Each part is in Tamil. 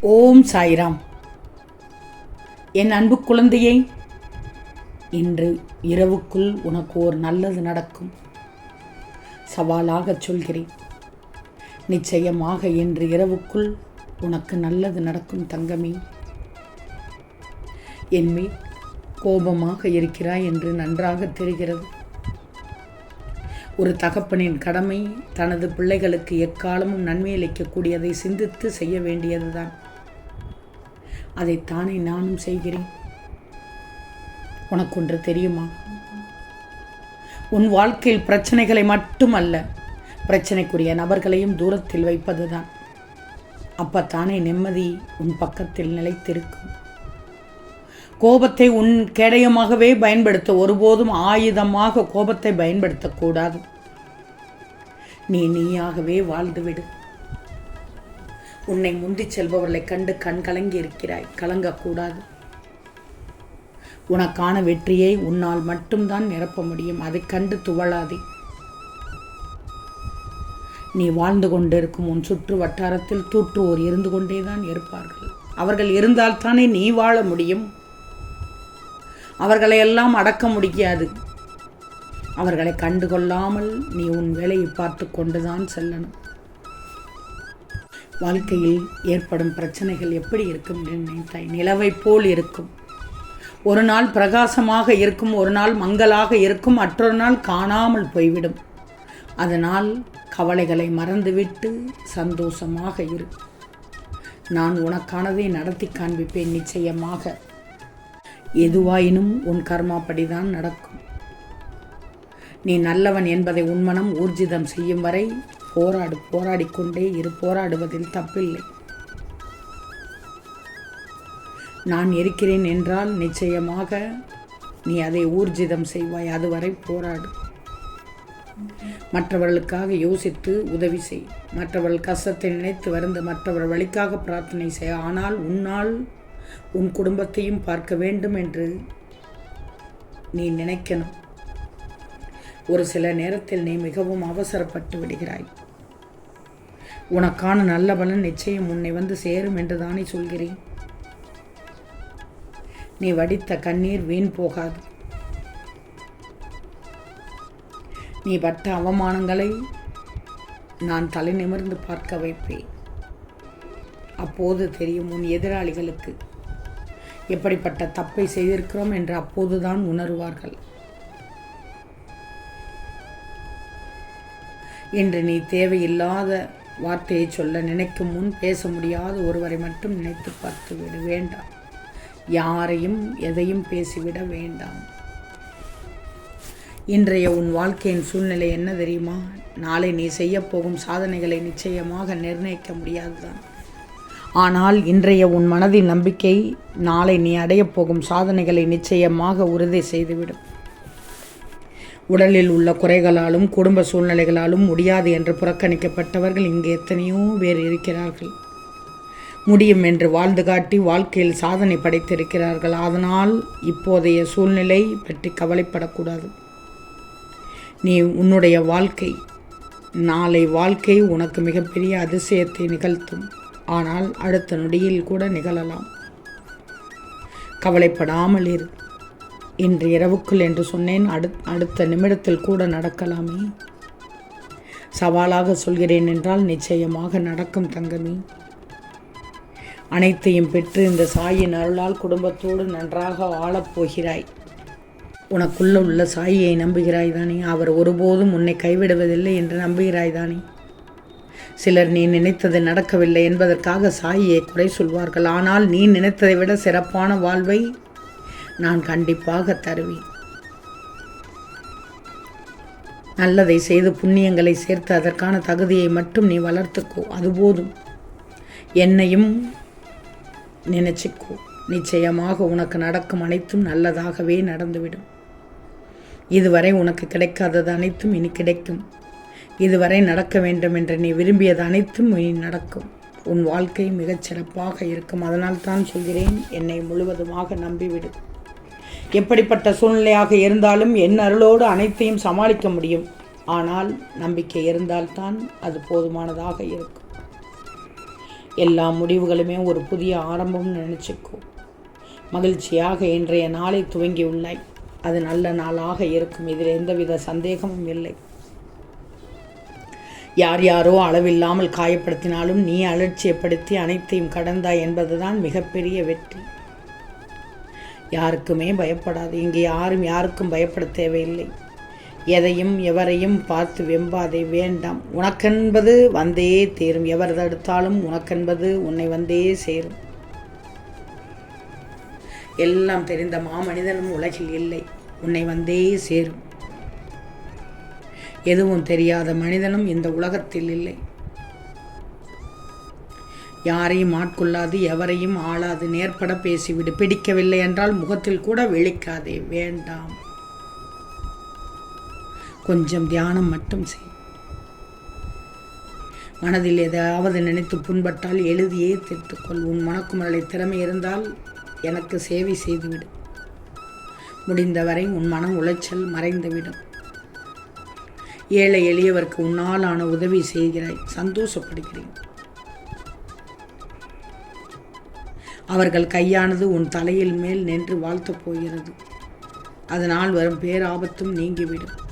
ஓம் சாய்ராம். என் அன்பு குழந்தையே இன்று இரவுக்குள் உனக்கு ஒரு நல்லது நடக்கும். சவாலாகச் சொல்கிறேன். நிச்சயமாக இன்று இரவுக்குள் உனக்கு நல்லது நடக்கும் தங்கமே. என்மேல் கோபமாக இருக்கிறாய் என்று நன்றாக தெரிகிறது. ஒரு தகப்பனின் கடமை தனது பிள்ளைகளுக்கு எக்காலமும் நன்மை அளிக்கக்கூடியதை சிந்தித்து செய்ய வேண்டியதுதான். அதைத்தானே நானும் செய்கிறேன். உனக்கு ஒன்று தெரியுமா? உன் வாழ்க்கையில் பிரச்சனைகளை மட்டுமல்ல பிரச்சனைக்குரிய நபர்களையும் தூரத்தில் வைப்பதுதான். அப்பத்தானே நிம்மதி உன் பக்கத்தில் நிலைத்திருக்கும். கோபத்தை உன் கேடயமாகவே பயன்படுத்த ஒருபோதும் ஆயுதமாக கோபத்தை பயன்படுத்தக்கூடாது. நீ நீயாகவே வாழ்ந்துவிடு. உன்னை முந்திச் செல்பவர்களை கண்டு கண் கலங்கி இருக்கிறாய் கலங்கக்கூடாது. உனக்கான வெற்றியை உன்னால் மட்டும்தான் நிரப்ப முடியும். அதைக் கண்டு துவளாதே. நீ வாழ்ந்து கொண்டிருக்கும் உன் சுற்று வட்டாரத்தில் தூற்றுவோர் இருந்து கொண்டேதான் இருப்பார்கள். அவர்கள் இருந்தால்தானே நீ வாழ முடியும். அவர்களை எல்லாம் அடக்க முடியாது. அவர்களை கண்டுகொள்ளாமல் நீ உன் வேலையை பார்த்து கொண்டுதான் செல்லணும். வாழ்க்கையில் ஏற்படும் பிரச்சனைகள் எப்படி இருக்கும் நினைத்தாய்? நிலவை போல் இருக்கும். ஒரு நாள் பிரகாசமாக இருக்கும் ஒரு நாள் மங்கலாக இருக்கும் மற்றொரு நாள் காணாமல் போய்விடும். அதனால் கவலைகளை மறந்துவிட்டு சந்தோஷமாக இரு. நான் உனக்கானதை நடத்தி காண்பிப்பேன் நிச்சயமாக. எதுவாயினும் உன் கர்மாப்படிதான் நடக்கும். நீ நல்லவன் என்பதை உன்மனம் ஊர்ஜிதம் செய்யும் வரை போராடு போராடிக்கொண்டே இரு போராடுவதில் தப்பில்லை. நான் இருக்கிறேன் என்றால் நிச்சயமாக நீ அதை ஊர்ஜிதம் செய்வாய். அதுவரை போராடு. மற்றவர்களுக்காக யோசித்து உதவி செய். மற்றவர்கள் கஷ்டத்தை நினைத்து வருந்த மற்றவர் வழிக்காக பிரார்த்தனை செய். ஆனால் உன்னால் உன் குடும்பத்தையும் பார்க்க வேண்டும் என்று நீ நினைக்கணும். ஒரு சில நேரத்தில் நீ மிகவும் அவசரப்பட்டு விடுகிறாய். உனக்கான நல்ல பலன் நிச்சயம் உன்னை வந்து சேரும் என்று தானே சொல்கிறேன். நீ வடித்த கண்ணீர் வீண் போகாது. நீ பட்ட அவமானங்களை நான் தலை நிமிர்ந்து பார்க்க வைப்பேன். அப்போது தெரியும் உன் எதிராளிகளுக்கு எப்படிப்பட்ட தப்பை செய்திருக்கிறோம் என்று அப்போதுதான் உணருவார்கள். இன்று நீ தேவையில்லாத வார்த்தையை சொல்ல நினைக்கும் முன் பேச முடியாத ஒருவரை மட்டும் நினைத்து பார்த்து விட. வேண்டாம். யாரையும் எதையும் பேசிவிட வேண்டாம். இன்றைய உன் வாழ்க்கையின் சூழ்நிலை என்ன தெரியுமா? நாளை நீ செய்யப்போகும் சாதனைகளை நிச்சயமாக நிர்ணயிக்க முடியாதுதான். ஆனால் இன்றைய உன் மனதின் நம்பிக்கை நாளை நீ அடையப் போகும் சாதனைகளை நிச்சயமாக உறுதி செய்துவிடும். உடலில் உள்ள குறைகளாலும் குடும்ப சூழ்நிலைகளாலும் முடியாது என்று புறக்கணிக்கப்பட்டவர்கள் இங்கு எத்தனையோ பேர் இருக்கிறார்கள். முடியும் என்று வாழ்ந்து காட்டி வாழ்க்கையில் சாதனை படைத்திருக்கிறார்கள். அதனால் இப்போதைய சூழ்நிலை பற்றி கவலைப்படக்கூடாது. நீ உன்னுடைய வாழ்க்கை நாளை வாழ்க்கை உனக்கு மிகப்பெரிய அதிசயத்தை நிகழ்த்தும். ஆனால் அடுத்த நொடியில் கூட நிகழலாம். கவலைப்படாமல் இரு. இன்று இரவுக்குள் என்று சொன்னேன். அடு அடுத்த நிமிடத்தில் கூட நடக்கலாமே. சவாலாக சொல்கிறேன் என்றால் நிச்சயமாக நடக்கும் தங்கமே. அனைத்தையும் பெற்று இந்த சாயின் அருளால் குடும்பத்தோடு நன்றாக வாழப்போகிறாய் உனக்குள்ள உள்ள சாயியை நம்புகிறாய் தானே? அவர் ஒருபோதும் உன்னை கைவிடுவதில்லை என்று நம்புகிறாய் தானே? சிலர் நீ நினைத்தது நடக்கவில்லை என்பதற்காக சாயியை குறை சொல்வார்கள். ஆனால் நீ நினைத்ததை விட சிறப்பான வாழ்வை நான் கண்டிப்பாக தருவேன். நல்லதை செய்து புண்ணியங்களை சேர்த்து அதற்கான தகுதியை மட்டும் நீ வளர்த்துக்கோ. அது போதும். என்னையும் நினைச்சுக்கோ. நிச்சயமாக உனக்கு நடக்கும் அனைத்தும் நல்லதாகவே நடந்துவிடும். இதுவரை உனக்கு கிடைக்காதது அனைத்தும் இனி கிடைக்கும். இதுவரை நடக்க வேண்டும் என்று நீ விரும்பியது அனைத்தும் இனி நடக்கும். உன் வாழ்க்கை மிகச் சிறப்பாக இருக்கும். அதனால் தான் சொல்கிறேன் என்னை முழுவதுமாக நம்பிவிடு. எப்படிப்பட்ட சூழ்நிலையாக இருந்தாலும் என் அருளோடு அனைத்தையும் சமாளிக்க முடியும். ஆனால் நம்பிக்கை இருந்தால்தான் அது போதுமானதாக இருக்கும். எல்லா முடிவுகளுமே ஒரு புதிய ஆரம்பம்னு நினச்சிக்கோ. மகிழ்ச்சியாக இன்றைய நாளை துவங்கியுள்ளாய். அது நல்ல நாளாக இருக்கும். இதில் எந்தவித சந்தேகமும் இல்லை. யார் யாரோ அளவில்லாமல் காயப்படுத்தினாலும் நீ அலட்சியப்படுத்தி அனைத்தையும் கடந்தாய் என்பதுதான் மிகப்பெரிய வெற்றி. யாருக்குமே பயப்படாது. இங்கே யாரும் யாருக்கும் பயப்பட தேவையில்லை. எதையும் எவரையும் பார்த்து வெம்பாதே வேண்டாம். உனக்கென்பது வந்தே தேரும். எவர் தடுத்தாலும் உனக்கென்பது உன்னை வந்தே சேரும். எல்லாம் தெரிந்த மாமனிதனும் உலகில் இல்லை. உன்னை வந்தே சேரும். எதுவும் தெரியாத மனிதனும் இந்த உலகத்தில் இல்லை. யாரையும் ஆட்கொள்ளாது எவரையும் ஆளாது. நேர்பட பேசிவிடு. பிடிக்கவில்லை என்றால் முகத்தில் கூட விழிக்காதே. வேண்டாம். கொஞ்சம் தியானம் மட்டும் செய். மனதில் ஏதாவது நினைத்து புண்பட்டால் எழுதியே தீர்த்துக்கொள். உன் மனக்குமரலை திறமை இருந்தால் எனக்கு சேவை செய்துவிடு. முடிந்தவரை உன் மனம் உளைச்சல் மறைந்துவிடும். ஏழை எளியவருக்கு உன்னாலான உதவி செய்கிறாய். சந்தோஷப்படுகிறேன். அவர்கள் கையானது உன் தலையில் மேல் நின்று வாழ்த்தப் போகிறது. அதனால் வரும் பேராபத்தும் நீங்கிவிடும்.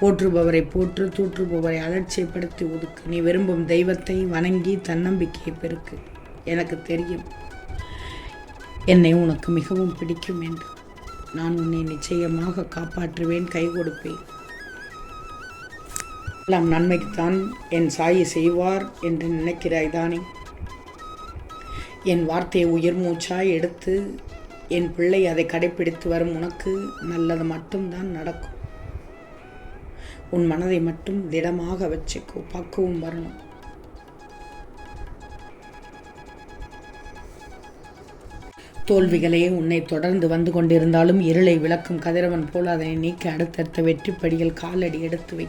போற்றுபவரை போற்று தூற்றுபவரை அலட்சியப்படுத்தி ஒதுக்கு. நீ விரும்பும் தெய்வத்தை வணங்கி தன்னம்பிக்கையை பெருக்கு. எனக்கு தெரியும். என்னை உனக்கு மிகவும் பிடிக்கும் என்று. நான் உன்னை நிச்சயமாக காப்பாற்றுவேன் கை கொடுப்பேன். எல்லாம் நன்மைக்குத்தான் என் சாயை செய்வார் என்று நினைக்கிறாய் தானே? என் வார்த்தையை உயிர் மூச்சாக எடுத்து என் பிள்ளை அதை கடைப்பிடித்து வரும் உனக்கு நல்லது மட்டும்தான் நடக்கும். உன் மனதை மட்டும் திடமாக வச்சுக்கோ. பக்குவம் வரணும். தோல்விகளே உன்னை தொடர்ந்து வந்து கொண்டிருந்தாலும் இருளை விளக்கும் கதிரவன் போல் அதனை நீக்கி அடுத்தடுத்த வெற்றிப்படியில் காலடி எடுத்து வை.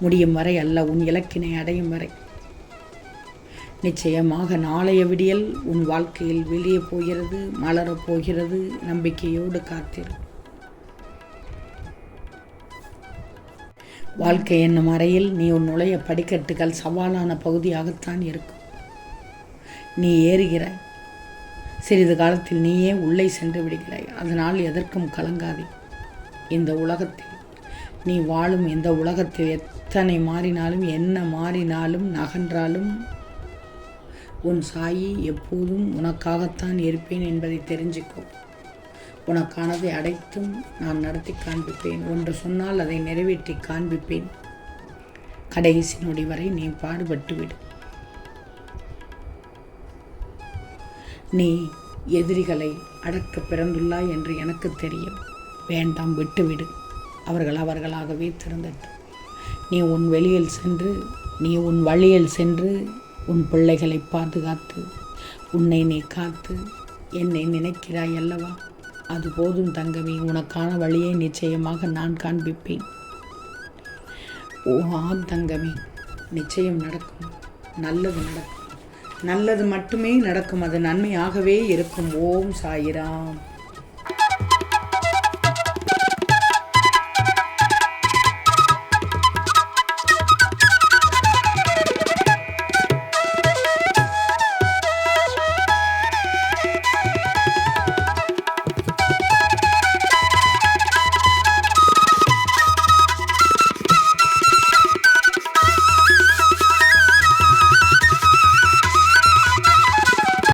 முடியும் வரை அல்ல உன் இலக்கினை அடையும் வரை. நிச்சயமாக நாளைய விடியல் உன் வாழ்க்கையில் வெளியே போகிறது மலரப் போகிறது நம்பிக்கையோடு காத்திரு. வாழ்க்கை என்னும் அறையில் நீ உன் நுழைய படிக்கட்டுகள் சவாலான பகுதியாகத்தான் இருக்கும். நீ ஏறுகிறாய். சிறிது காலத்தில் நீயே உள்ளே சென்று விடுகிறாய். அதனால் எதற்கும் கலங்காதே. இந்த உலகத்தில் நீ வாழும் இந்த உலகத்தில் எத்தனை மாறினாலும் என்ன மாறினாலும் நகன்றாலும் உன் சாயி எப்போதும் உனக்காகத்தான் இருப்பேன் என்பதை தெரிஞ்சுக்கோ. உனக்கானதை அடைத்தும் நான் நடத்தி காண்பிப்பேன். ஒன்று சொன்னால் அதை நிறைவேற்றி காண்பிப்பேன். கடைசி நொடி வரை நீ பாடுபட்டு விடு. நீ எதிரிகளை அடக்க பிறந்துள்ளாய் என்று எனக்கு தெரியும். வேண்டாம் விட்டுவிடு. அவர்கள் அவர்களாகவே திறந்தட்டும் நீ உன் வெளியில் சென்று நீ உன் வழியில் சென்று உன் பிள்ளைகளை பாதுகாத்து உன்னை நீ காத்து என்னை நினைக்கிறாய் அல்லவா? அது போதும் தங்கமி உனக்கான வழியை நிச்சயமாக நான் காண்பிப்பேன். ஓ ஆம் தங்கமி நிச்சயம் நடக்கும். நல்லது நடக்கும். நல்லது மட்டுமே நடக்கும். அது நன்மையாகவே இருக்கும். ஓம் சாயிராம்.